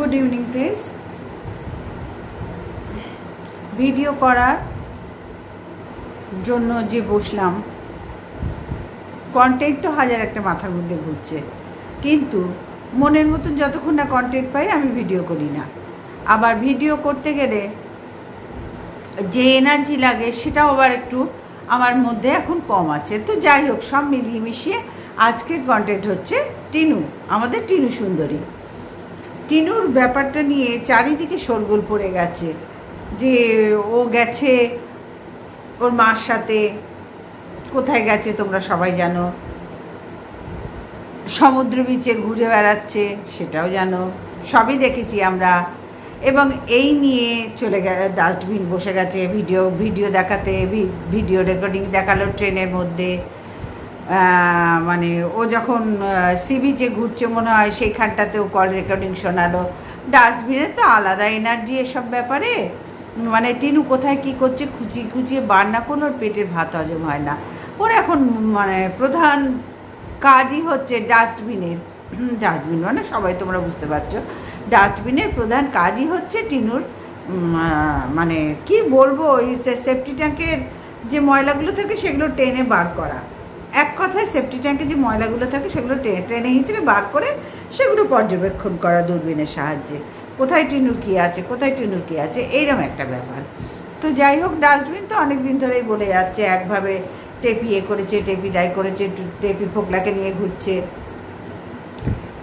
Good evening friends video করার জন্য যে বসলাম কন্টেন্ট তো হাজার একটা মাথার মধ্যে ঘুরছে। কিন্তু মনের মতন যতক্ষণ না কন্টেন্ট পাই, আমি ভিডিও করি না। আবার ভিডিও করতে গেলে যে এনার্জি লাগে, সেটাও আবার একটু আমার মধ্যে এখন কম আছে। তো যাই হোক, সব মিলিয়ে মিশিয়ে আজকের কন্টেন্ট হচ্ছে টিনু, আমাদের টিনু সুন্দরী। টিনুর ব্যাপারটা নিয়ে চারিদিকে শোরগোল পড়ে গেছে যে ও গেছে, ওর মার সাথে, কোথায় গেছে তোমরা সবাই জানো? সমুদ্র বিচে ঘুরে বেড়াচ্ছে, সেটাও জানো, সবই দেখেছি আমরা। এবং এই নিয়ে চলে গে, ডাস্টবিন বসে গেছে, ভিডিও ভিডিও দেখাতে ভিডিও রেকর্ডিং দেখাল ট্রেনের মধ্যে। মানে ও যখন সি বিচে ঘুরছে মনে হয়, সেইখানটাতেও কল রেকর্ডিং শোনালো। ডাস্টবিনে তো আলাদা এনার্জি এসব ব্যাপারে। মানে টিনু কোথায় কি করছে, খুচিয়ে খুচিয়ে বার না করলে ওর পেটের ভাত হজম হয় না। ওর এখন মানে প্রধান কাজই হচ্ছে ডাস্টবিনের ডাস্টবিন মানে সবাই তোমরা বুঝতে পারছ। ডাস্টবিনের প্রধান কাজই হচ্ছে টিনুর মানে কি বলব, ওই সেফটি ট্যাঙ্কের যে ময়লাগুলো থাকে, সেগুলো টেনে বার করা। এক কথায় সেফটি ট্যাঙ্কে যে ময়লাগুলো থাকে সেগুলো টে- টেনে হিঁচড়ে বার করে সেগুলো পর্যবেক্ষণ করা দূরবীনের সাহায্যে। কোথায় টিনুর কী আছে, কোথায় টিনুর কী আছে এইরকম একটা ব্যাপার। তো যাই হোক ডাস্টবিন তো অনেক দিন ধরেই বলে যাচ্ছে, একভাবে টেপি এ করেছে, টেপি দাই করেছে টেপি ফোকলাকে নিয়ে ঘুরছে।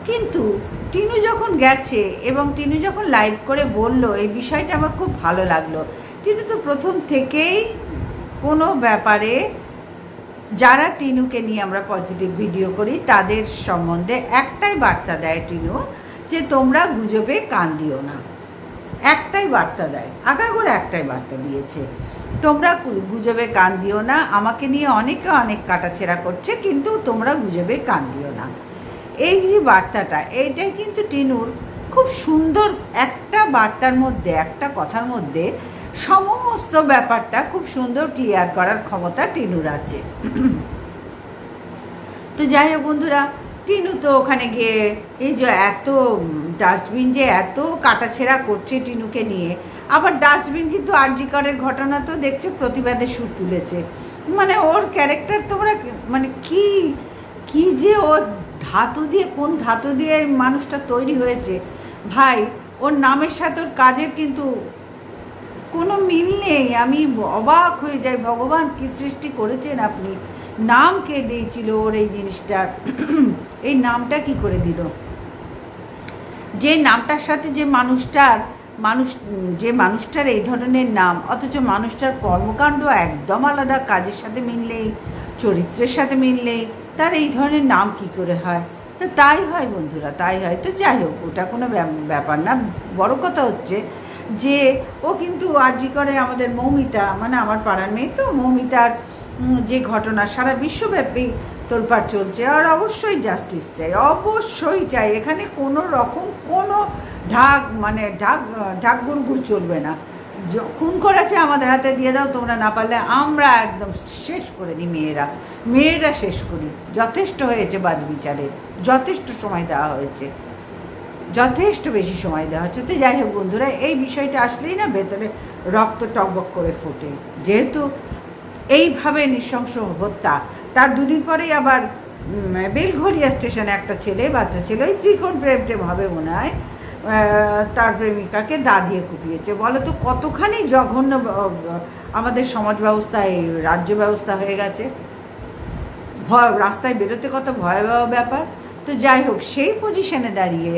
কিন্তু টিনু যখন গেছে এবং টিনু যখন লাইভ করে বলল, এই বিষয়টা আমার খুব ভালো লাগল। টিনু তো প্রথম থেকেই কোনো ব্যাপারে যারা টিনুকে নিয়ে আমরা পজিটিভ ভিডিও করি, তাদের সম্বন্ধে একটাই বার্তা দেয় টিনু যে তোমরা গুজবে কান দিও না। একটাই বার্তা দেয়। আগাগোড়া একটাই বার্তা দিয়েছে। তোমরা গুজবে কান দিও না, আমাকে নিয়ে অনেকে অনেক কাটাছেড়া করছে, কিন্তু তোমরা গুজবে কান দিও না। এই যে বার্তাটা, এইটাই কিন্তু টিনুর খুব সুন্দর একটা বার্তার মধ্যে, একটা কথার মধ্যে সমস্ত ব্যাপারটা খুব সুন্দর ক্লিয়ার করার ক্ষমতা টিনুর আছে তো যাই হোক বন্ধুরা, টিনু তো ওখানে গিয়ে এই যে এত ডাস্টবিন যে এত কাটাছেড়া করছে টিনুকে নিয়ে, আবার ডাস্টবিন কিন্তু আরজিকরের ঘটনা তো দেখছ, প্রতিবাদে সুর তুলেছে। মানে ওর ক্যারেক্টার তোমরা মানে কি কি যে ও ধাতু দিয়ে, কোন ধাতু দিয়ে মানুষটা তৈরি হয়েছে। ভাই, ওর নামের সাথে ওর কাজের কিন্তু কোনো মিল নেই। আমি অবাক হয়ে যাই, ভগবান কি সৃষ্টি করেছেন আপনি? নাম কে দিয়েছিল ওর এই জিনিসটার? এই নামটা কি করে দিল? যে নামটার সাথে যে মানুষটার, মানুষ, যে মানুষটার এই ধরনের নাম, অথচ মানুষটার কর্মকাণ্ড একদম আলাদা, কাজের সাথে মিললেই চরিত্রের সাথে মিললেই তার এই ধরনের নাম কি করে হয়? তো তাই হয় বন্ধুরা, তাই হয়। তো যাই হোক, ওটা কোনো ব্যাপ- ব্যাপার না। বড় কথা হচ্ছে যে ও কিন্তু আরজি করে আমাদের মৌমিতা মানে আমার পাড়ার মেয়ে তো, মৌমিতার যে ঘটনা সারা বিশ্বব্যাপী তোলপাড় চলছে। আর অবশ্যই জাস্টিস চাই, অবশ্যই চাই। এখানে কোনো রকম কোনো ঢাক মানে ঢাক ঢাক গুড়গুড় চলবে না। খুন করেছে আমাদের হাতে দিয়ে দাও, তোমরা না পারলে আমরা একদম শেষ করে দিই মেয়েরা। মেয়েরা শেষ করি। যথেষ্ট হয়েছে বাদ বিচারের। যথেষ্ট সময় দেওয়া হয়েছে। যথেষ্ট বেশি সময় দেওয়া হচ্ছে। তো যাই হোক বন্ধুরা, এই বিষয়টা আসলেই না ভেতরে রক্ত টকবক করে ফোটে। যেহেতু এইভাবে নৃশংস হত্যা, তার দুদিন পরেই আবার বেলঘরিয়া স্টেশনে একটা ছেলে, বাচ্চা ছেলে, ওই ত্রিকোণ প্রেম টেম হবে মনে হয় তার প্রেমিকাকে দা দিয়ে কুপিয়েছে। বলো তো কতখানি জঘন্য আমাদের সমাজ ব্যবস্থা, এই রাজ্য ব্যবস্থা হয়ে গেছে। ভয়, রাস্তায় বেরোতে কত ভয়াবহ ব্যাপার। তো যাই হোক, সেই পজিশনে দাঁড়িয়ে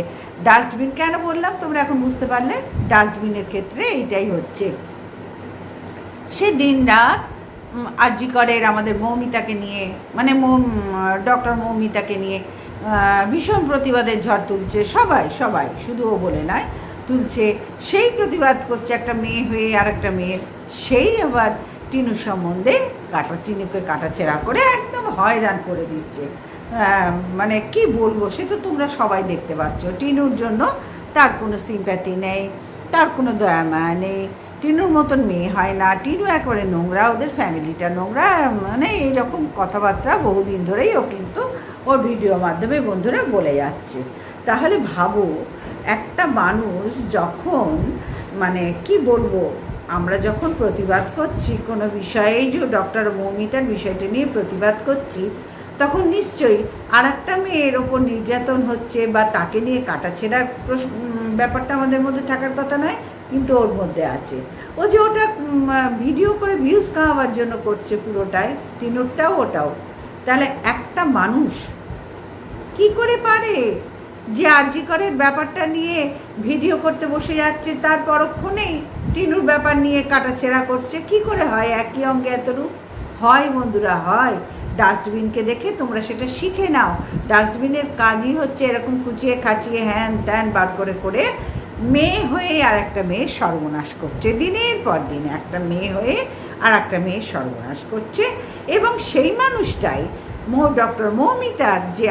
ডাস্টবিন কেন বললাম? তোমরা এখন বুঝতে পারলে ডাস্টবিনের ক্ষেত্রে এইটাই হচ্ছে। সে দিন রাত আরজি করের আমাদের মৌমিতাকে নিয়ে মানে ডক্টর মৌমিতাকে নিয়ে ভীষণ প্রতিবাদের ঝড় তুলছে সবাই সবাই, শুধু ও বলে নয়, তুলছে। সেই প্রতিবাদ করছে একটা মেয়ে হয়ে আর একটা মেয়ের। সেই আবার টিনু সম্বন্ধে কাটা, টিনুকে কাটাছেড়া করে একদম হয়রান করে দিচ্ছে। মানে কি বলব, সে তো তোমরা সবাই দেখতে পাচ্ছ। টিনুর জন্য তার কোনো সিম্প্যাথি নেই, তার কোনো দয়া মায়া নেই, টিনুর মতন মেয়ে হয় না। টিনু একেবারে নোংরা, ওদের ফ্যামিলিটা নোংরা মানে এইরকম কথাবার্তা বহুদিন ধরেই ও কিন্তু ওর ভিডিও মাধ্যমে বন্ধুরা বলে যাচ্ছে। তাহলে ভাবো, একটা মানুষ যখন মানে কি বলব, আমরা যখন প্রতিবাদ করছি, কোনো বিষয়ে যে ডক্টর মৌমিতার বিষয়টা নিয়ে প্রতিবাদ করছি তখন নিশ্চয়ই আর একটা মেয়ের ওপর নির্যাতন হচ্ছে বা তাকে নিয়ে কাটাছেড়ার প্রশ্ন ব্যাপারটা আমাদের মধ্যে থাকার কথা নয়, কিন্তু ওর মধ্যে আছে। ও যে ওটা ভিডিও করে ভিউজ কামাবার জন্য করছে পুরোটাই তিনোরটাও ওটাও। তাহলে একটা মানুষ কি করে পারে যে আরজি করের ব্যাপারটা নিয়ে ভিডিও করতে বসে যাচ্ছে, তার পরক্ষণেই টিনুর ব্যাপার নিয়ে কাটাছেড়া করছে? কি করে হয়? একই অঙ্গে এতরূপ? হয় বন্ধুরা, হয়। ডাস্টবিনকে দেখে তোমরা সেটা শিখে নাও। ডাস্টবিনের কাজই হচ্ছে এরকম কুচিয়ে খাচিয়ে হ্যান ত্যান বার করে করে মেয়ে হয়ে আর একটা মেয়ে সর্বনাশ করছে। দিনের পর দিন একটা মেয়ে হয়ে আর একটা মেয়ে সর্বনাশ করছে। এবং সেই মানুষটাই মো ডক্টর মৌমিতার যে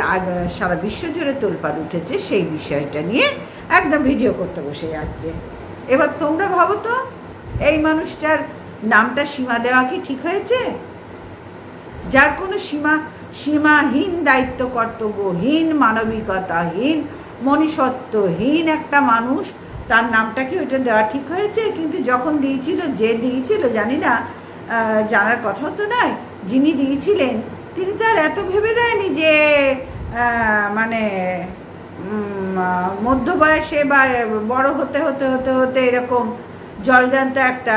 সারা বিশ্ব জুড়ে তোলপাড় উঠেছে সেই বিষয়টা নিয়ে একদম ভিডিও করতে বসে যাচ্ছে। এবার তোমরা ভাবো তো, এই মানুষটার নামটা সীমা দেওয়া কি ঠিক হয়েছে? যার কোনো সীমা, সীমাহীন দায়িত্ব কর্তব্যহীন মানবিকতাহীন, মনুষ্যত্বহীন একটা মানুষ, তার নামটা কি ওইটা দেওয়া ঠিক হয়েছে, কিন্তু যখন দিয়েছিল, যে দিয়েছিল, জানি না জানার কথাও তো নয় যিনি দিয়েছিলেন, তিনি তো আর এত ভেবে দেয়নি যে মানে মধ্য বয়সে বা বড় হতে হতে হতে হতে এরকম জলজান্ত একটা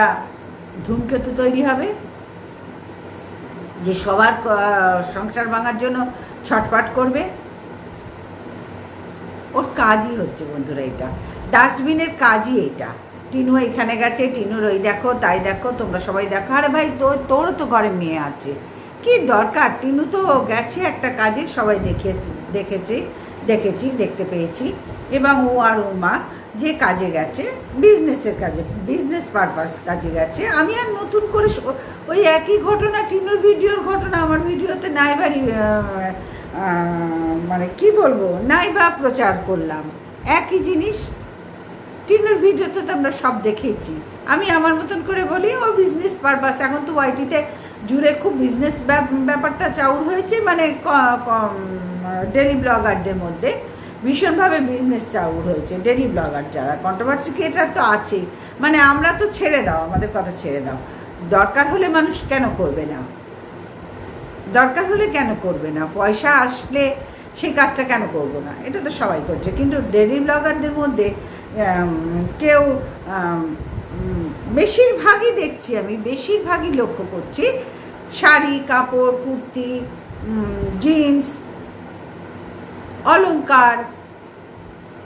ধূমকেতু তৈরি হবে। যে সবার সংসার ভাঙার জন্য ছটপট করবে। ওর কাজই হচ্ছে বন্ধুরা এটা। ডাস্টবিনের কাজই এটা। টিনু এখানে গেছে, টিনুর ওই দেখো, তাই দেখো, তোমরা সবাই দেখো। আরে ভাই, তো, তোর তো ঘরে মেয়ে আছে। কি দরকার? টিনু তো গেছে একটা কাজে, সবাই দেখেছি দেখেছি দেখেছি, দেখতে পেয়েছি। এবং ও আর ওর মা যে কাজে গেছে বিজনেসের কাজে বিজনেস পারপাস কাজে গেছে। আমি আর নতুন করে ওই একই ঘটনা, টিনুর ভিডিওর ঘটনা, আমার ভিডিওতে নাইবারই মানে কি বলব, নাইবা প্রচার করলাম। একই জিনিস, টিনুর ভিডিওতে তো আমরা সব দেখেছি। আমি আমার মতন করে বলি, ও বিজনেস পারপাস এখন তো ওয়াইটিতে জুড়ে খুব বিজনেস ব্যাপারটা চাউর হয়েছে মানে ডেলি ব্লগারদের মধ্যে। ভীষণভাবে বিজনেস চাউর হয়েছে ডেলি ব্লগার যারা কন্ট্রোভার্সি ক্রিয়েটার তো আছেই মানে আমরা তো ছেড়ে দাও, আমাদের কথা ছেড়ে দাও। দরকার হলে মানুষ কেন করবে না? দরকার হলে কেন করবে না? পয়সা আসলে সেই কাজটা কেন করব না? এটা তো সবাই করছে। কিন্তু ডেলি ব্লগারদের মধ্যে কেউ বেশিরভাগই দেখছি আমি, বেশিরভাগই লক্ষ্য করছি শাড়ি, কাপড়, কুর্তি জিন্স অলংকার।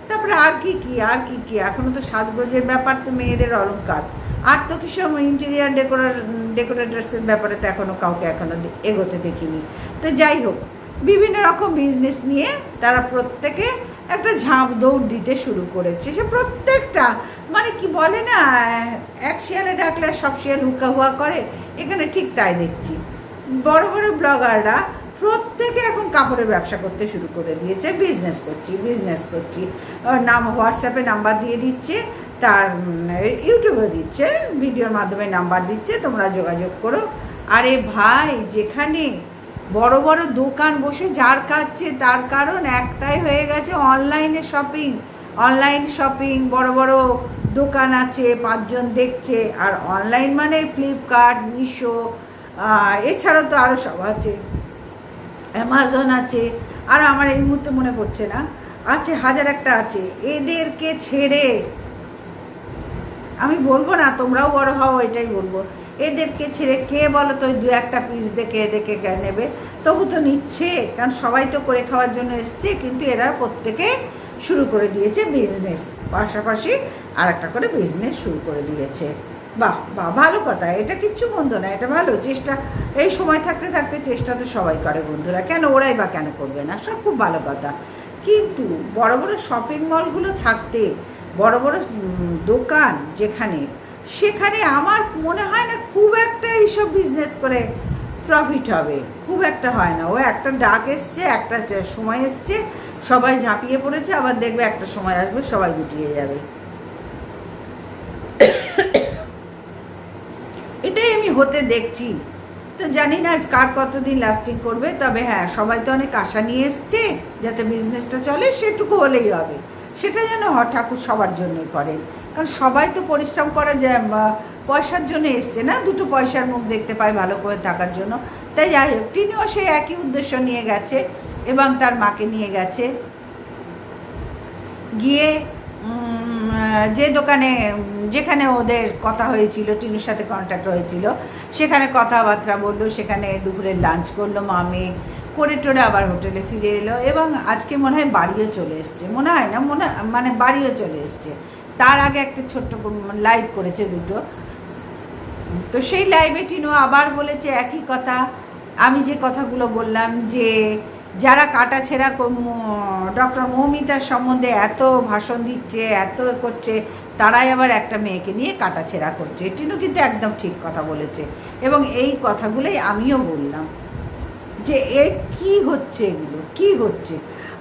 তারপরে আর কি কি, আর কি কি? এখনও তো সাজগোজের ব্যাপার তো মেয়েদের অলংকার। আর তো কিছু ইন্টেরিয়ার ডেকোরার ডেকোরেটার্সের ব্যাপারে তো এখনও কাউকে এখনও এগোতে দেখিনি। তো যাই হোক, বিভিন্ন রকম বিজনেস নিয়ে তারা প্রত্যেকে একটা ঝাঁপ দৌড় দিতে শুরু করেছে। সে প্রত্যেকটা মানে কি বলে না, এক শিয়ালে ডাকলে সব শিয়াল হুকা হুয়া করে, এখানে ঠিক তাই দেখছি। বড় বড় ব্লগাররা প্রত্যেকে এখন কাপড়ের ব্যবসা করতে শুরু করে দিয়েছে বিজনেস করছি বিজনেস করছি। নাম হোয়াটসঅ্যাপে নাম্বার দিয়ে দিচ্ছে, তার ইউটিউবে দিচ্ছে ভিডিওর মাধ্যমে নাম্বার দিচ্ছে, তোমরা যোগাযোগ করো। আরে ভাই, যেখানে বড় বড় দোকান বসে যার কাছে তার কারণ একটাই হয়ে গেছে অনলাইনে শপিং অনলাইন শপিং বড় বড় দোকান আছে, পাঁচজন দেখছে, আর অনলাইন মানে ফ্লিপকার্ট মিশো এছাড়াও তো আরও সব আছে। অ্যামাজন আছে, আর আমার এই মুহূর্তে মনে পড়ছে না। আছে, হাজার একটা আছে। এদেরকে ছেড়ে। আমি বলব না, তোমরাও বড় হও, এটাই বলব। এদেরকে ছেড়ে কে বলো তো, দু একটা পিস দেখে এদেরকে কে নেবে? তবু তো নিচ্ছে, কারণ সবাই তো করে খাওয়ার জন্য এসছে, কিন্তু এরা প্রত্যেকে শুরু করে দিয়েছে বিজনেস পাশাপাশি আর একটা করে বিজনেস শুরু করে দিয়েছে। বাহ বাহ, ভালো কথা। এটা কিচ্ছু মন্দ না, এটা ভালো। চেষ্টা, এই সময় থাকতে থাকতে চেষ্টা তো সবাই করে বন্ধুরা। কেন ওরাই বা কেন করবে না? সব খুব ভালো কথা। কিন্তু বড় বড় শপিং মলগুলো থাকতে, বড় বড় দোকান যেখানে, সেখানে আমার মনে হয় না খুব একটা এইসব বিজনেস করে প্রফিট হবে। খুব একটা হয় না। ও একটা ডাক এসছে, একটা সময় এসছে, সবাই ঝাঁপিয়ে পড়েছে, আবার দেখবে একটা সময় আসবে, সবাই গুটিয়ে যাবে এটাই আমি হতে দেখছি। তো জানি না কার কতদিন লাস্টিং করবে, তবে হ্যাঁ সবাই তো অনেক আশা নিয়ে এসছে যাতে বিজনেসটা চলে, সেটুকু হলেই হবে। সেটা যেন ঠাকুর সবার জন্যই করেন। কারণ সবাই তো পরিশ্রম করা যায় বা পয়সার জন্য এসছে না? দুটো পয়সার মুখ দেখতে পায় ভালো করে থাকার জন্য। তাই যাই হোক, তিনিও সেই একই উদ্দেশ্য নিয়ে গেছে এবং তার মাকে নিয়ে গেছে। গিয়ে যে দোকানে, যেখানে ওদের কথা হয়েছিল, টিনুর সাথে কন্ট্যাক্ট হয়েছিল, সেখানে কথাবার্তা বলল, সেখানে দুপুরে লাঞ্চ করল, মামে করে টোরে আবার হোটেলে ফিরে এলো এবং আজকে মনে হয় বাড়িও চলে এসছে। মনে হয় না, মনে মানে বাড়িও চলে এসছে। তার আগে একটা ছোট্ট লাইভ করেছে দুটো। তো সেই লাইভে টিনু আবার বলেছে একই কথা। আমি যে কথাগুলো বললাম যে যারা কাটাছেড়া ডক্টর মৌমিতার সম্বন্ধে এত ভাষণ দিচ্ছে, এত করছে, তারাই আবার একটা মেয়েকে নিয়ে কাটাছেড়া করছে। টিনু কিন্তু একদম ঠিক কথা বলেছে এবং এই কথাগুলোই আমিও বললাম যে, এ কি হচ্ছে এগুলো? কি হচ্ছে?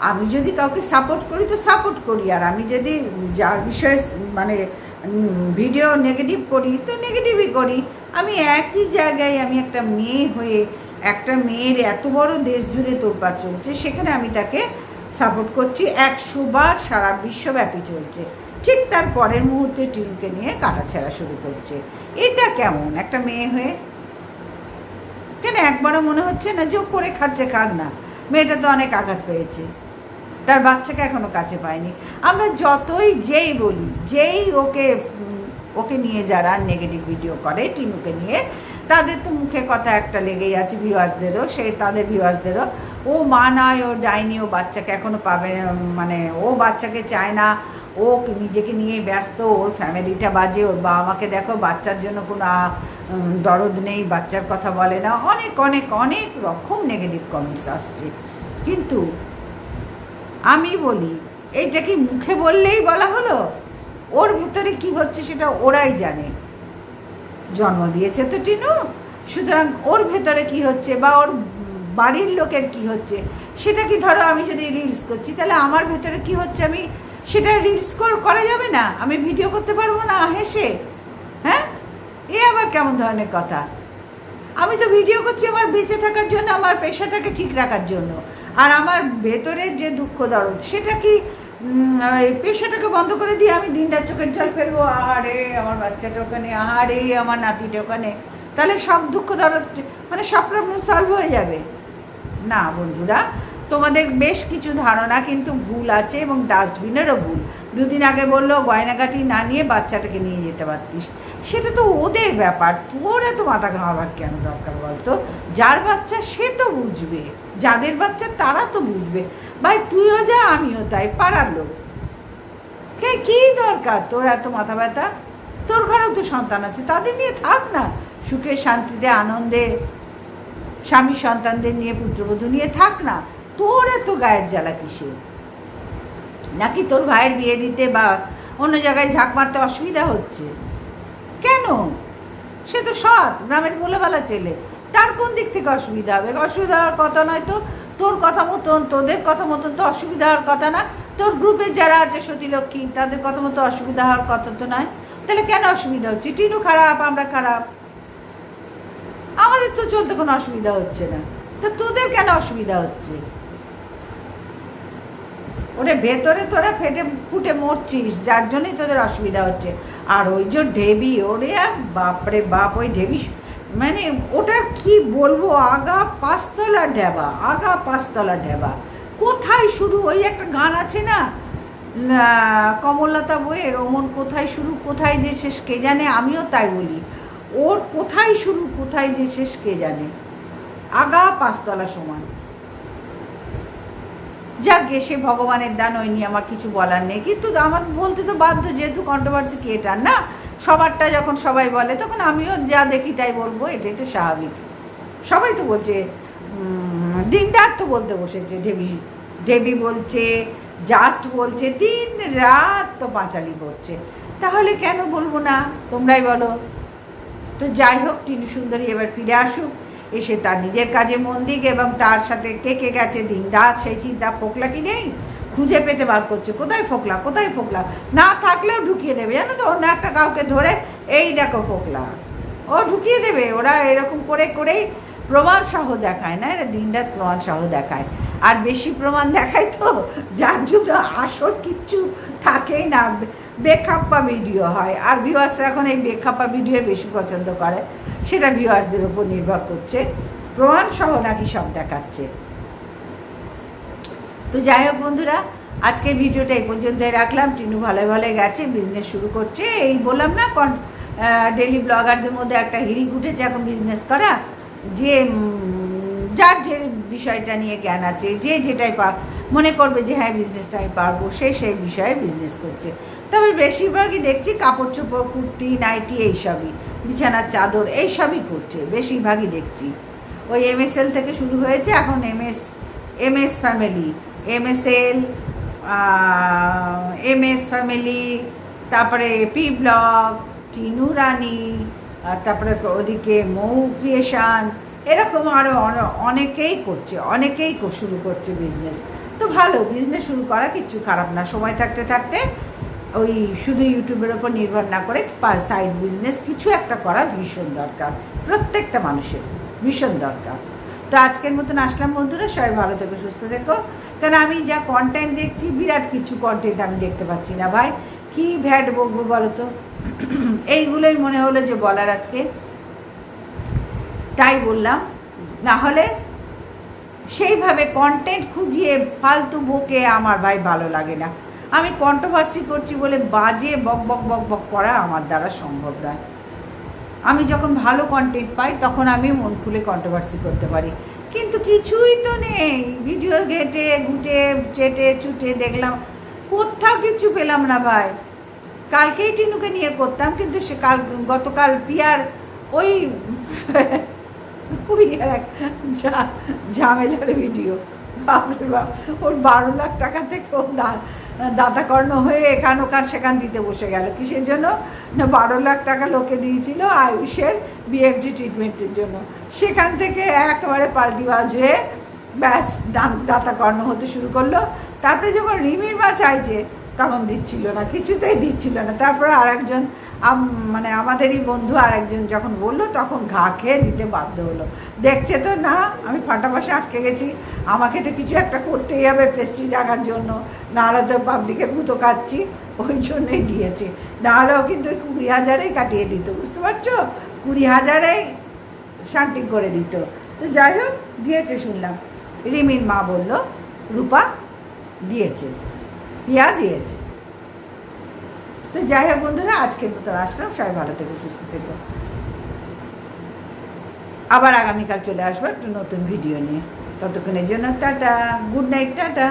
আমি যদি কাউকে সাপোর্ট করি তো সাপোর্ট করি, আর আমি যদি যার বিষয়ে মানে ভিডিও নেগেটিভ করি তো নেগেটিভই করি। আমি একই জায়গায় আমি একটা মেয়ে হয়ে একটা মেয়ের এত বড় দেশ জুড়ে তোলপাড় চলছে, সেখানে আমি তাকে সাপোর্ট করছি। একশো বার সারা বিশ্বব্যাপী চলছে। ঠিক তার পরের মুহূর্তে টিনুকে নিয়ে কাটাছেড়া শুরু করছে। এটা কেমন? একটা মেয়ে হয়ে? কেন একবারও মনে হচ্ছে না যে ও করে খাচ্ছে খাক না? মেয়েটা তো অনেক আঘাত পেয়েছে। তার বাচ্চাকে এখনও কাছে পায়নি। আমরা যতই যেই বলি, যেই ওকে ওকে নিয়ে যারা নেগেটিভ ভিডিও করে, টিনুকে নিয়ে তাদের তো মুখে কথা একটা লেগেই আছে ভিউয়ার্সদেরও সেই তাদের ভিউয়ার্সদেরও ও মা নয়, ও ডাইনি, ও বাচ্চাকে এখনও পাবে মানে ও বাচ্চাকে চায় না। ও নিজেকে নিয়ে ব্যস্ত, ওর ফ্যামিলিটা বাজে, ওর বাবা মাকে দেখো, বাচ্চার জন্য কোনো দরদ নেই, বাচ্চার কথা বলে না। অনেক অনেক অনেক রকম নেগেটিভ কমেন্টস আসছে। কিন্তু আমি বলি, এইটা কি মুখে বললেই বলা হলো? ওর ভেতরে কি হচ্ছে সেটা ওরাই জানে। জন্ম দিয়েছে। তো টিনু, সুতরাং ওর ভেতরে কি হচ্ছে বা ওর বাড়ির লোকের কি হচ্ছে, সেটা কি ধরো আমি যদি রিলস করছি, তাহলে আমার ভেতরে কি হচ্ছে আমি সেটা রিলস করা যাবে না? আমি ভিডিও করতে পারব না হেসে? হ্যাঁ? এ আবার কেমন ধরনের কথা? আমি তো ভিডিও করছি আমার বেঁচে থাকার জন্য, আমার পেশাটাকে ঠিক রাখার জন্য। আর আমার ভেতরের যে দুঃখ দরদ, সেটা কি পেশাটাকে বন্ধ করে দিয়ে আমি দিনটা চোখের জল ফেলব। আহারে, আমার বাচ্চাটা ওখানে, আহারে, আমার নাতিটা ওখানে। তাহলে সব দুঃখ দরদ মানে সব প্রবলেম সলভ হয়ে যাবে। না বন্ধুরা, তোমাদের বেশ কিছু ধারণা কিন্তু ভুল আছে এবং ডাস্টবিনেরও ভুল। দুদিন আগে বলল, গয়নাগাটি না নিয়ে বাচ্চাটাকে নিয়ে যেতে পারতিস। সেটা তো ওদের ব্যাপার। তোর এত মাথা ঘামাবার কেন দরকার বলতো? যার বাচ্চা সে তো বুঝবে। যাদের বাচ্চা তারা তো বুঝবে। ভাই, তুইও যা, আমিও তাই, পাড়ার লোক। কে, কী দরকার তোর এত মাথা ব্যথা? তোর ঘরেও তো সন্তান আছে, তাদের নিয়ে থাক না। সুখে, শান্তিতে, আনন্দে, স্বামী সন্তানদের নিয়ে, পুত্রবধূ নিয়ে থাক না। তোর এত গায়ের জ্বালা কিসে? নাকি তোর ভাইয়ের বিয়ে দিতে বা অন্য জায়গায় ঝাঁক মারতে অসুবিধা হচ্ছে? কেন? সে তো সৎ, গ্রামের বলেবেলা ছেলে। তার কোন দিক থেকে অসুবিধা হবে? অসুবিধা হওয়ার কথা নয় তো। তোর কথা মতন, তোদের কথা মতন তো অসুবিধা হওয়ার কথা না। তোর গ্রুপে যারা আছে সতীলক্ষ্মী, তাদের কথা মতো অসুবিধা হওয়ার কথা তো নয়। তাহলে কেন অসুবিধা হচ্ছে? টিনু খারাপ, আমরা খারাপ? আমাদের তো চলতে কোনো অসুবিধা হচ্ছে না। তা তোদের কেন অসুবিধা হচ্ছে? ওরে ভেতরে তোরা ফেটে ফুটে মরছিস, যার জন্যই তোদের অসুবিধা হচ্ছে। আর ওই যে ঢেবি, ওরে বাপরে বাপ, ওই ঢেবি মানে ওটার কি বলব? আগা পাঁচতলা ঢেবা, আগা পাঁচতলা ঢেবা। কোথায় শুরু? ওই একটা গান আছে না? কমললতা বইয়ের ওমন কোথায় শুরু, কোথায় যে শেষ, কে জানে? আমিও তাই বলি। ওর কোথায় শুরু, কোথায় যে শেষ, কে জানে? আগা পাঁচতলা সমান। যাকে সে ভগবানের দান, ওই নিয়ে আমার কিছু বলার নেই। কিন্তু আমার বলতে তো বাধ্য, যেহেতু কন্ট্রোভার্সি এটা না সবারটা যখন সবাই বলে তখন আমিও যা দেখি তাই বলব এটাই তো স্বাভাবিক। সবাই তো বলছে উম, দিনরাত তো বলতে বসেছে ঢেবি ঢেবি বলছে জাস্ট বলছে দিন রাত তো পাঁচালি করছে। তাহলে কেন বলব না? তোমরাই বলো। তো যাই হোক টিনু সুন্দরী এবার ফিরে আসুক এসে তার নিজের কাজে মন দিক এবং তার সাথে কে কে গেছে দিন রাত সেই চিন্তা ফোকলা কি নেই? খুঁজে পেতে বার করছে। কোথায় ফোকলা? কোথায় ফোকলা? না থাকলেও ঢুকিয়ে দেবে। জানো তো, অন্য একটা কাউকে ধরে, এই দেখো ফোকলা। ও ঢুকিয়ে দেবে। ওরা এরকম করে করেই প্রমাণ সহ দেখায়, না? এরা দিন রাত প্রমাণ সহ দেখায়। আর বেশি প্রমাণ দেখায় তো, যার জন্য আসল কিচ্ছু থাকেই না। বেখাপ্পা ভিডিও হয়। আর ভিউয়ার্সরা এখন এই বেখাপ্পা ভিডিও বেশি পছন্দ করে। সেটা ভিউয়ার্সদের উপর নির্ভর করছে। প্রমাণ সহ নাকি সব দেখাচ্ছে। তো যাই হোক বন্ধুরা, আজকের ভিডিওটা এই পর্যন্তই রাখলাম। টিনু ভালো ভালো গেছে বিজনেস শুরু করছে। এই বললাম না, কন ডেলি ব্লগারদের মধ্যে একটা হিড়িক উঠেছে এখন বিজনেস করা। যে যার যে বিষয়টা নিয়ে জ্ঞান আছে, যে যেটাই পার মনে করবে যে হ্যাঁ বিজনেসটা আমি পারব, সে সেই বিষয়ে বিজনেস করছে। তবে বেশিরভাগই দেখছি কাপড় চোপড়, কুর্তি, নাইটি এইসবই, বিছানার চাদর এইসবই করছে, বেশিরভাগই দেখছি। ওই এমএসএল থেকে শুরু হয়েছে, এখন MS MS family MSL MS family তারপরে পি ব্লগ টিনু রানী তারপরে ওদিকে মৌ ক্রিয়েশন এরকম আরও অনেকেই করছে, অনেকেই শুরু করছে বিজনেস তো ভালো বিজনেস শুরু করা কিচ্ছু খারাপ না, সময় থাকতে থাকতে ওই শুধু ইউটিউবের ওপর নির্ভর না করে সাইড বিজনেস কিছু একটা করা ভীষণ দরকার, প্রত্যেকটা মানুষের ভীষণ দরকার। তো আজকের মতন আসলাম বন্ধুরা, সবাই ভালো থেকো, সুস্থ থেকো। কারণ আমি যা কন্টেন্ট দেখছি, বিরাট কিছু কন্টেন্ট আমি দেখতে পাচ্ছি না। ভাই, কি ভ্যাট বকবো বলো তো এইগুলোই মনে হলো যে বলার আজকে। তাই বললাম, না হলে সেইভাবে কন্টেন্ট খুঁজিয়ে ফালতু বকে আমার ভাই ভালো লাগে না। আমি কন্ট্রোভার্সি করছি বলে বাজে বক বক বক বক করা আমার দ্বারা সম্ভব নয়। আমি যখন ভালো কন্টেন্ট পাই, তখন আমি মন খুলে কন্ট্রোভার্সি করতে পারি। কিন্তু কিছুই তো নেই। ভিডিও ঘেটে, ঘুটে, চেটে, চুটে দেখলাম। কোথাও কিছু পেলাম না ভাই। কালকেই টিনুকে নিয়ে করতাম, কিন্তু সে কাল, গতকাল পিয়ার ওই ঝামেলার ভিডিও। ওর বারো লাখ টাকা থেকে ও দা- দাতাকর্ণ হয়ে এখান ওখান সেখান দিতে বসে গেল। কিসের জন্য? না, বারো লাখ টাকা লোকে দিয়েছিল আয়ুষের বিএফডি ট্রিটমেন্টের জন্য। সেখান থেকে একেবারে পাল্টি বাজ, ব্যাস দাতাকর্ণ হতে শুরু করল। তারপরে যখন রিমির মা চাইছে, তখন দিচ্ছিল না, কিছুতেই দিচ্ছিল না। তারপরে আরেকজন মানে আমাদেরই বন্ধু আরেকজন যখন বলল, তখন ঘা খেয়ে দিতে বাধ্য হলো। দেখছে তো, না, আমি ফাটাফাশি আটকে গেছি, আমাকে তো কিছু একটা করতেই হবে প্রেস্টিজ রাখার জন্য। নাহলে তো পাবলিকের ভূতো কাচ্ছি ওই জন্যই দিয়েছে। নাহলেও কিন্তু কুড়ি হাজারেই কাটিয়ে দিত, বুঝতে পারছ? কুড়ি হাজারেই শান্তি করে দিত। তো যাই হোক, দিয়েছে শুনলাম। রিমির মা বলল, রূপা দিয়েছে। পিয়া দিয়েছে। তো যাই হোক বন্ধুরা, আজকের মতো আসলাম। সবাই ভালো থেকো, সুস্থ থেকো। আবার আগামীকাল চলে আসব একটা নতুন ভিডিও নিয়ে। ততক্ষণের জন্য টাটা, গুড নাইট, টাটা।